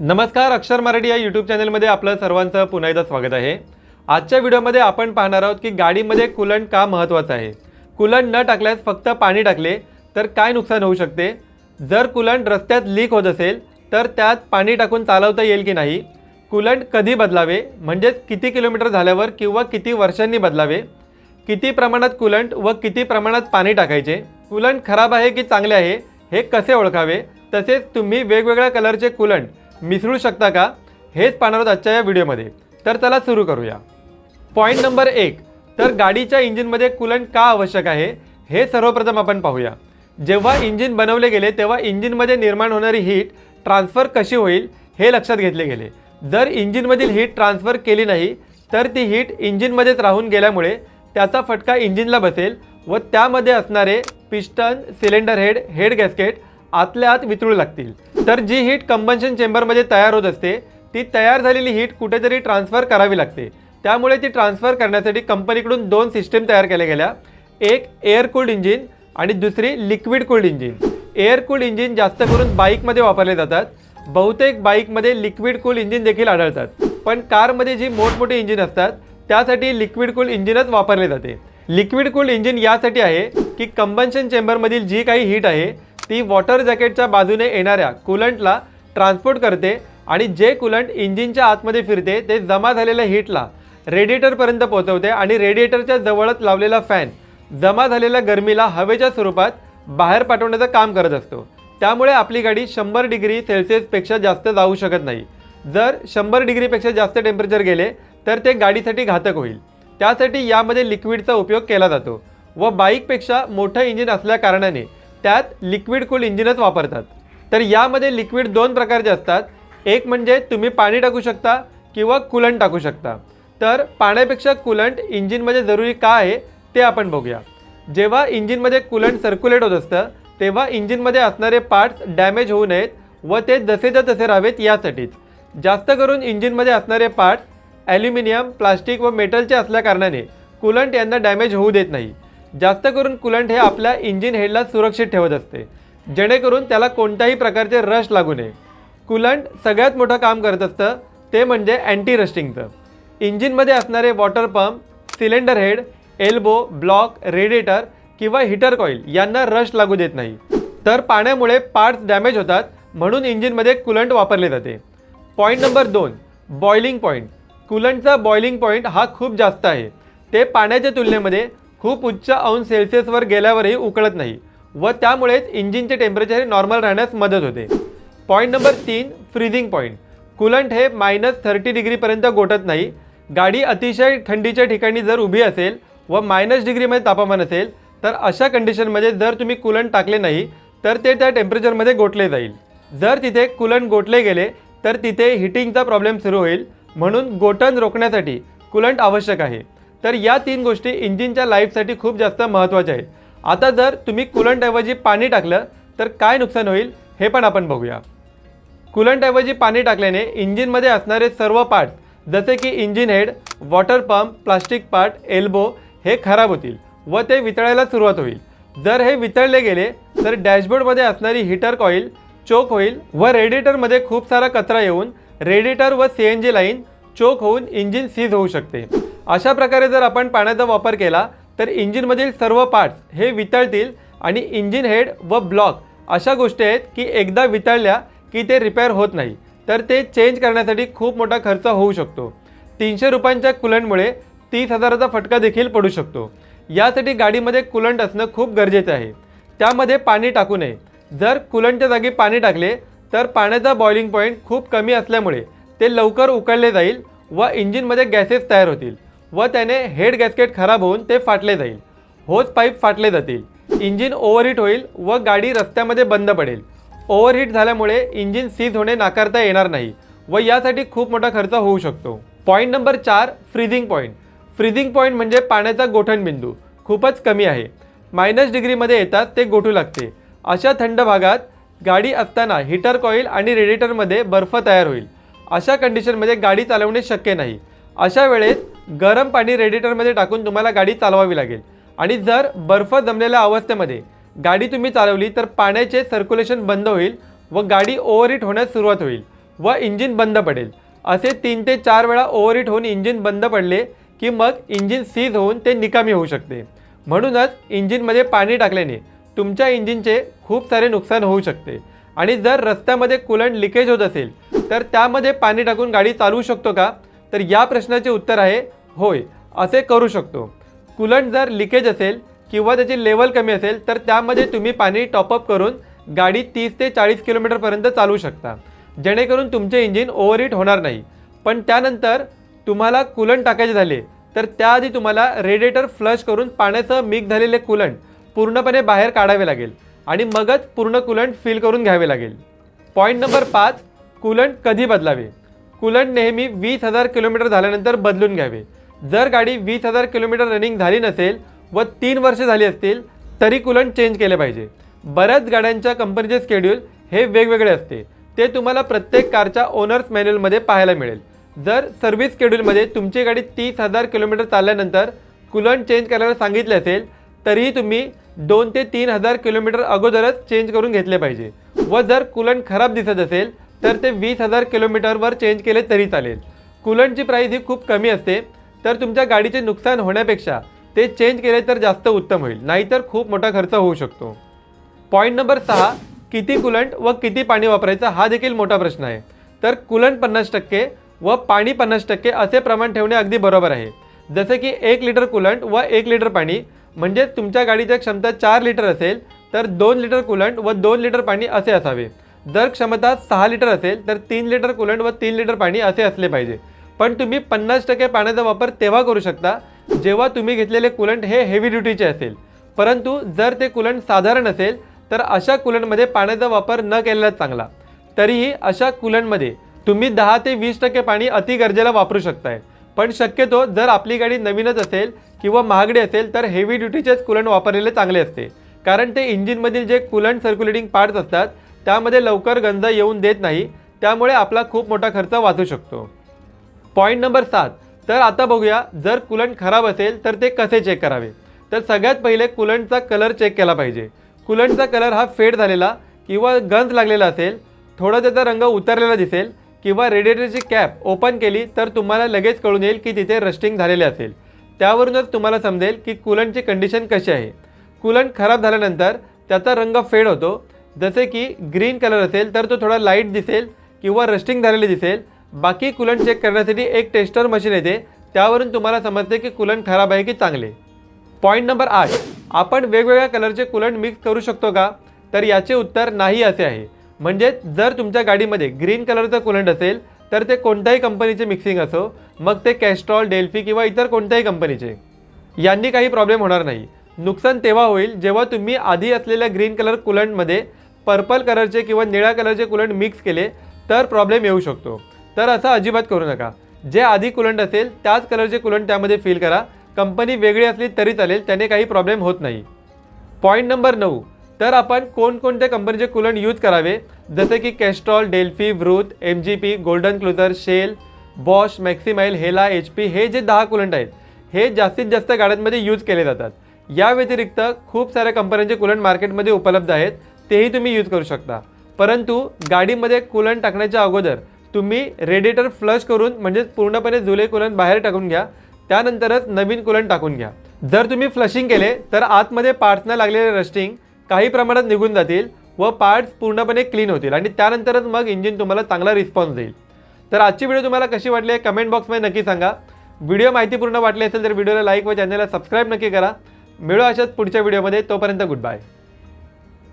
नमस्कार अक्षर मराठी या यूट्यूब चॅनलमध्ये आपलं सर्वांचं पुन्हा एकदा स्वागत आहे. आजच्या व्हिडिओमध्ये आपण पाहणार आहोत की गाडीमध्ये कुलंट का महत्त्वाचं आहे? कुलंट न टाकल्यास फक्त पाणी टाकले तर काय नुकसान होऊ शकते? जर कुलंट रस्त्यात लीक होत असेल तर त्यात पाणी टाकून चालवता येईल की नाही? कुलंट कधी बदलावे? म्हणजेच किती किलोमीटर झाल्यावर किंवा किती वर्षांनी बदलावे? किती प्रमाणात कुलंट व किती प्रमाणात पाणी टाकायचे? कुलंट खराब आहे की चांगले आहे हे कसे ओळखावे? तसेच तुम्ही वेगवेगळ्या कलरचे कुलंट मिसळू शकता का? हेच पाहणार आहोत आजच्या या व्हिडिओमध्ये. तर चला सुरू करूया. पॉईंट नंबर एक. तर गाडीच्या इंजिनमध्ये कुलंट का आवश्यक आहे? हे सर्वप्रथम आपण पाहूया. जेव्हा इंजिन बनवले गेले तेव्हा इंजिनमध्ये निर्माण होणारी हीट ट्रान्सफर कशी होईल हे लक्षात घेतले गेले. जर इंजिनमधील हीट ट्रान्सफर केली नाही तर ती हीट इंजिनमध्येच राहून गेल्यामुळे त्याचा फटका इंजिनला बसेल व त्यामध्ये असणारे piston cylinder head head gasket आतल्या आत वितळू लागतील. तर जी हीट कंबन्शन चेंबरमध्ये तयार होत असते ती तयार झालेली हीट कुठेतरी ट्रान्सफर करावी लागते. त्यामुळे ती ट्रान्सफर करण्यासाठी कंपनीकडून दोन सिस्टीम तयार केल्या गेल्या. एक एअर कूल्ड इंजिन आणि दुसरी liquid cooled engine. Air cooled engine जास्त करून बाईकमध्ये वापरले जातात. बहुतेक बाईकमध्ये लिक्विड कूल इंजिन देखील आढळतात. पण कारमध्ये जी मोठमोठी इंजिन असतात त्यासाठी लिक्विड कूल इंजिनच वापरले जाते. लिक्विड कूल इंजिन यासाठी आहे की कंबन्शन चेंबरमधील जी काही हीट आहे ती वॉटर जॅकेटच्या बाजूने येणाऱ्या कुलंटला ट्रान्सपोर्ट करते आणि जे कुलंट इंजिनच्या आतमध्ये फिरते ते जमा झालेल्या हीटला रेडिएटरपर्यंत पोहोचवते आणि रेडिएटरच्या जवळच लावलेला फॅन जमा झालेल्या गरमीला हवेच्या स्वरूपात बाहेर पाठवण्याचं काम करत असतो. त्यामुळे आपली गाडी शंभर डिग्री सेल्सिअसपेक्षा जास्त जाऊ शकत नाही. जर शंभर डिग्रीपेक्षा जास्त टेम्परेचर गेले तर ते गाडीसाठी घातक होईल. त्यासाठी यामध्ये लिक्विडचा उपयोग केला जातो व बाईकपेक्षा मोठं इंजिन असल्या कारणाने त्यात लिक्विड कूल इंजिनच वापरतात. तर यामध्ये लिक्विड दोन प्रकारचे असतात. एक म्हणजे तुम्ही पाणी टाकू शकता किंवा कुलंट टाकू शकता. तर पाण्यापेक्षा कुलंट इंजिनमध्ये जरुरी का आहे ते आपण बघूया. जेव्हा इंजिनमध्ये कुलंट सर्क्युलेट होत असतं तेव्हा इंजिनमध्ये असणारे पार्ट्स डॅमेज होऊ नयेत व ते जसेच्या तसे राहावेत यासाठीच. जास्त करून इंजिनमध्ये असणारे पार्ट्स ॲल्युमिनियम प्लास्टिक व मेटलचे असल्याकारणाने कुलंट यांना डॅमेज होऊ देत नाही. जास्त करून कुलंट हे आपल्या इंजिन हेडला सुरक्षित ठेवत असते. जेणेकरून त्याला कोणत्याही प्रकारचे रश लागू नये. कुलंट सगळ्यात मोठं काम करत असतं ते म्हणजे अँटी रस्टिंगचं इंजिनमध्ये असणारे water pump cylinder head elbow block radiator किंवा हीटर कॉईल यांना रश लागू देत नाही. तर पाण्यामुळे पार्ट्स डॅमेज होतात म्हणून इंजिनमध्ये कुलंट वापरले जाते. पॉईंट नंबर दोन बॉइलिंग पॉईंट कुलंटचा बॉइलिंग पॉईंट हा खूप जास्त आहे. ते पाण्याच्या तुलनेमध्ये खूप उच्च अंश सेल्सिअसवर गेल्यावरही उकळत नाही व त्यामुळेच इंजिनचे टेम्परेचर हे नॉर्मल राहण्यास मदत होते. पॉईंट नंबर तीन फ्रीजिंग पॉईंट कुलंट हे मायनस थर्टी डिग्रीपर्यंत गोठत नाही. गाडी अतिशय थंडीच्या ठिकाणी जर उभी असेल व मायनस डिग्रीमध्ये तापमान असेल तर अशा कंडिशनमध्ये जर तुम्ही कुलंट टाकले नाही तर ते त्या टेम्परेचरमध्ये गोठले जाईल. जर तिथे कुलंट गोठले गेले तर तिथे हिटिंगचा प्रॉब्लेम सुरू होईल. म्हणून गोटन रोखण्यासाठी कुलंट आवश्यक आहे. तर या तीन गोष्टी इंजिनच्या लाईफसाठी खूप जास्त महत्त्वाच्या आहेत. आता जर तुम्ही कुलंटऐवजी पाणी टाकलं तर काय नुकसान होईल हे पण आपण बघूया. कुलंटऐवजी पाणी टाकल्याने इंजिनमध्ये असणारे सर्व पार्ट्स जसे की engine head water pump plastic part elbow हे खराब होतील व ते वितळायला सुरुवात होईल. जर हे वितळले गेले तर डॅशबोर्डमध्ये असणारी हीटर कॉईल चोक होईल व रेडिएटरमध्ये खूप सारा कचरा येऊन रेडिएटर व C N G line choke होऊन इंजिन सीज होऊ शकते. अशा प्रकारे जर आपण पाण्याचा वापर केला तर इंजिनमधील सर्व पार्ट्स हे वितळतील आणि इंजिन हेड व ब्लॉक अशा गोष्टी आहेत की एकदा वितळल्या की ते रिपेअर होत नाही. तर ते चेंज करण्यासाठी खूप मोठा खर्च होऊ शकतो. तीनशे रुपयांच्या कुलंटमुळे तीस हजाराचा फटका देखील पडू शकतो. यासाठी गाडीमध्ये कुलंट असणं खूप गरजेचं आहे. त्यामध्ये पाणी टाकू नये. जर कुलंटच्या जागी पाणी टाकले तर पाण्याचा बॉइलिंग पॉईंट खूप कमी असल्यामुळे ते लवकर उकळले जाईल व इंजिनमध्ये गॅसेस तयार होतील व त्याने हेड गॅस्केट खराब होऊन ते फाटले जाईल. होज पाईप फाटले जातील. इंजिन ओव्हरहीट होईल व गाडी रस्त्यामध्ये बंद पडेल. ओव्हरहीट झाल्यामुळे इंजिन सीज होणे नाकारता येणार नाही व यासाठी खूप मोठा खर्च होऊ शकतो. पॉईंट नंबर चार फ्रीजिंग पॉईंट फ्रीजिंग पॉईंट म्हणजे पाण्याचा गोठणबिंदू खूपच कमी आहे. मायनस डिग्रीमध्ये येतात ते गोठू लागते. अशा थंड भागात गाडी असताना हीटर कॉईल आणि रेडिएटरमध्ये बर्फ तयार होईल. अशा कंडिशनमध्ये गाडी चालवणे शक्य नाही. अशा वेळेस गरम पाणी रेडिएटरमध्ये टाकून तुम्हाला गाडी चालवावी लागेल. आणि जर बर्फ जमलेल्या अवस्थेमध्ये गाडी तुम्ही चालवली तर पाण्याचे सर्क्युलेशन बंद होईल व गाडी ओव्हरहीट होण्यास सुरुवात होईल व इंजिन बंद पडेल. असे तीन ते चार वेळा ओव्हरहीट होऊन इंजिन बंद पडले की मग इंजिन सीज होऊन ते निकामी होऊ शकते. म्हणूनच इंजिनमध्ये पाणी टाकल्याने तुमच्या इंजिनचे खूप सारे नुकसान होऊ शकते. आणि जर रस्त्यामध्ये कुलंट लिकेज होत असेल तर त्यामध्ये पाणी टाकून गाडी चालवू शकतो का? तर या प्रश्नाचे उत्तर आहे होय असे करू शकतो. कुलंट जर लिकेज असेल किंवा त्याची लेवल कमी असेल तर त्यामध्ये तुम्ही पाणी टॉपअप करून गाडी तीस ते चाळीस किलोमीटरपर्यंत चालवू शकता. जेणेकरून तुमचे इंजिन ओव्हरहीट होणार नाही. पण त्यानंतर तुम्हाला कुलंट टाकायचे झाले तर त्याआधी तुम्हाला रेडिएटर फ्लश करून पाण्यासह मिक्स झालेले कुलंट पूर्णपणे बाहेर काढावे लागेल आणि मगच पूर्ण कुलंट फिल करून घ्यावे लागेल. पॉईंट नंबर पाच कुलंट कधी बदलावे? कुलंट नेहमी वीस हजार किलोमीटर झाल्यानंतर बदलून घ्यावे. जर गाडी वीस हजार किलोमीटर रनिंग झाली नसेल व तीन वर्ष झाली असतील तरी कुलंट चेंज केले पाहिजे. बऱ्याच गाड्यांच्या कंपनीचे स्केड्यूल हे वेगवेगळे असते. ते तुम्हाला प्रत्येक कारच्या ओनर्स मॅन्युअलमध्ये पाहायला मिळेल. जर सर्व्हिस शेड्यूलमध्ये तुमची गाडी तीस हजार किलोमीटर चालल्यानंतर कुलंट चेंज करायला सांगितले असेल तरीही तुम्ही दोन ते तीन हजार किलोमीटर अगोदरच चेंज करून घेतले पाहिजे. व जर कुलंट खराब दिसत असेल तर ते वीस हजार किलोमीटरवर चेंज केले तरी चालेल. कुलंटची प्राईस ही खूप कमी असते. तर तुमच्या गाडीचे नुकसान होण्यापेक्षा ते चेंज केले तर जास्त उत्तम होईल. नाहीतर खूप मोठा खर्च होऊ शकतो. पॉईंट नंबर सहा किती कुलंट व किती पाणी वापरायचं हा देखील मोठा प्रश्न आहे. तर कुलंट पन्नास टक्के व पाणी पन्नास टक्के असे प्रमाण ठेवणे अगदी बरोबर आहे. जसे की एक लिटर कुलंट व एक लिटर पाणी म्हणजे तुमच्या गाडीच्या क्षमता चार लिटर असेल तर दोन लिटर कुलंट व दोन लिटर पाणी असे असावे. जर क्षमता सहा लिटर असेल तर तीन लिटर कुलंट व तीन लिटर पाणी असे असले पाहिजे. पण तुम्ही पन्नास टक्के पाण्याचा वापर तेव्हा करू शकता जेव्हा तुम्ही घेतलेले कुलंट हे हेवी ड्युटीचे असेल. परंतु जर ते कुलंट साधारण असेल तर अशा कुलंटमध्ये पाण्याचा वापर न केलेला चांगला. तरीही अशा कुलंटमध्ये तुम्ही दहा ते वीस टक्के पाणी अति गरजेला वापरू शकताय. पण शक्यतो जर आपली गाडी नवीनच असेल किंवा महागडी असेल तर हेवी ड्युटीचेच कुलंट वापरलेले चांगले असते. कारण ते इंजिनमधील जे कुलंट सर्क्युलेटिंग पार्ट्स असतात त्यामध्ये लवकर गंज येऊन देत नाही त्यामुळे आपला खूप मोठा खर्च वाचू शकतो. पॉईंट नंबर सात. तर आता बघूया जर कुलंट खराब असेल तर ते कसे चेक करावे? तर सगळ्यात पहिले कुलंटचा कलर चेक केला पाहिजे. कुलंटचा कलर हा फेड झालेला किंवा गंज लागलेला असेल थोडा त्याचा रंग उतरलेला दिसेल किंवा रेडिएटरची कॅप ओपन केली तर तुम्हाला लगेच कळून येईल की तिथे रस्टिंग झालेले असेल. त्यावरूनच तुम्हाला समजेल की कुलंटची कंडिशन कशी आहे. कुलंट खराब झाल्यानंतर त्याचा रंग फेड होतो जसे की ग्रीन कलर असेल तर तो थोडा लाइट दिसेल किंवा रस्टिंग झालेले दिसेल. बाकी कुलंट चेक करण्यासाठी एक टेस्टर मशीन येते. त्यावरून तुम्हाला समजते की कुलंट खराब आहे की चांगले. पॉईंट नंबर आठ. आपण वेगवेगळ्या कलरचे कुलंट मिक्स करू शकतो का? तर याचे उत्तर नाही असे आहे. म्हणजे जर तुमच्या गाडीमध्ये ग्रीन कलरचं कुलंट असेल तर ते कोणत्याही कंपनीचे मिक्सिंग असो मग ते कॅस्ट्रॉल डेल्फी किंवा इतर कोणत्याही कंपनीचे यांनी काही प्रॉब्लेम होणार नाही. नुकसान तेव्हा होईल जेव्हा तुम्ही आधी असलेल्या ग्रीन कलर कुलंटमध्ये पर्पल कलरचे किंवा निळ्या कलरचे कुलंट मिक्स केले तर प्रॉब्लेम येऊ शकतो. तर असं अजिबात करू नका. जे आधी कुलंट असेल त्याच कलरचे कुलंट त्यामध्ये फिल करा. कंपनी वेगळी असली तरी चालेल त्याने काही प्रॉब्लेम होत नाही. पॉईंट नंबर नऊ. तर आपण कोणकोणत्या कंपनीचे कुलंट यूज करावे? जसे की Castrol Delphi Wurth M G P golden क्लुझर Shell Bosch मॅक्सिमाइल हेला एच पी हे जे दहा कुलंट आहेत हे जास्तीत जास्त गाड्यांमध्ये यूज केले जातात. या व्यतिरिक्त खूप साऱ्या कंपन्यांचे कुलंट मार्केटमध्ये उपलब्ध आहेत. तेही तुम्ही यूज करू शकता. परंतु गाडीमध्ये कुलन टाकण्याच्या अगोदर तुम्ही रेडिएटर फ्लश करून म्हणजेच पूर्णपणे जुले कुलन बाहेर टाकून घ्या. त्यानंतरच नवीन कुलन टाकून घ्या. जर तुम्ही फ्लशिंग केले तर आतमध्ये पार्ट्सना लागलेले रस्टिंग काही प्रमाणात निघून जातील व पार्ट्स पूर्णपणे क्लीन होतील आणि त्यानंतरच मग इंजिन तुम्हाला चांगला रिस्पॉन्स देईल. तर आजची व्हिडिओ तुम्हाला कशी वाटली आहे कमेंट बॉक्समध्ये नक्की सांगा. व्हिडिओ माहितीपूर्ण वाटली असेल तर व्हिडिओला लाईक व चॅनलला सबस्क्राईब नक्की करा. मिळू अशाच पुढच्या व्हिडिओमध्ये तोपर्यंत गुड बाय